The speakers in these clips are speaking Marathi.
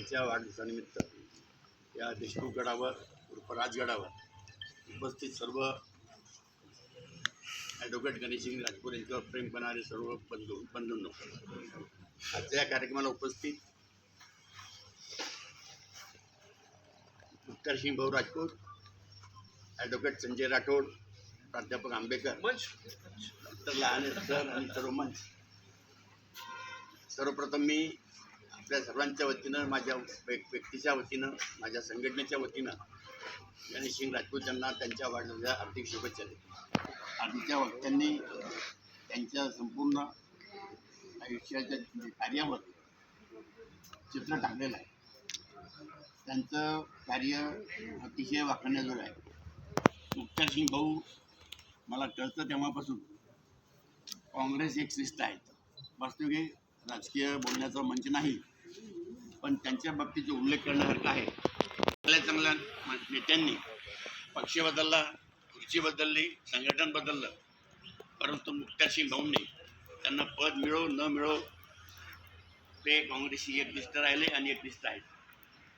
यांच्या वाढदिवसानिमित्त या देशमुख गडावर उर्फ राजगडावर उपस्थित सर्व ॲडव्होकेट गणेशसिंग राजपूर यांच्यावर प्रेम करणारे सर्व बंधू बंधूंनो आजच्या या कार्यक्रमाला उपस्थित मुक्तारसिंग भाऊ राजपूत ॲडव्होकेट संजय राठोड प्राध्यापक आंबेकर डॉक्टर लहाने सर आणि सर्व मंच. सर्वप्रथम मी आपल्या सर्वांच्या वतीनं माझ्या व्यक्तीच्या वतीनं माझ्या संघटनेच्या वतीनं गणेश सिंग राजपूत यांना त्यांच्या वाढलेल्या हार्दिक शुभेच्छा देतो आधीच्या वक्त्यांनी त्यांच्या संपूर्ण आयुष्याच्या कार्यावर चित्र टाकलेलं आहे. त्यांचं कार्य अतिशय वाखाणण्याजोगं आहे. मुख्तार सिंग भाऊ मला कळतं तेव्हापासून काँग्रेस एक शिस्त आहेत. वास्तविक राजकीय बोलण्याचा मंच नाही. पण त्यांच्या बाबतीत जो उल्लेख करण्यासारखा आहे चांगल्या चांगल्या नेत्यांनी पक्ष बदलला खुर्ची बदलली संघटन बदललं परंतु मुक्तारसिंग भाऊंनी त्यांना पद मिळो न मिळो ते काँग्रेसशी एकनिष्ठ राहिले आणि एकनिष्ठ आहेत.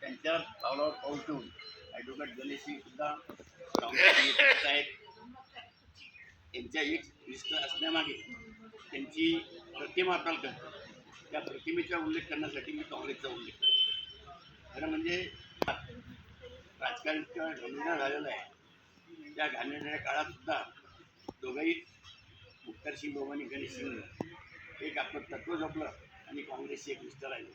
त्यांच्या पावलावर पाऊल ठेवून ॲडव्होकेट गणेश सुद्धा काँग्रेसशी एकनिष्ठ आहेत. त्यांच्या एक निष्ठ असण्यामागे त्यांची प्रतिमा आपल्याला करतो त्या प्रतिमेचा उल्लेख करण्यासाठी मी काँग्रेसचा उल्लेख करतो. खरं म्हणजे राजकारण किंवा घाणेरडं झालेलं आहे. त्या घाणेरड्या काळात सुद्धा दोघंही मुक्तार सिंग आणि गणेश सिंग एक आपलं तत्व जपलं आणि काँग्रेसची एक निष्ठा राहिली.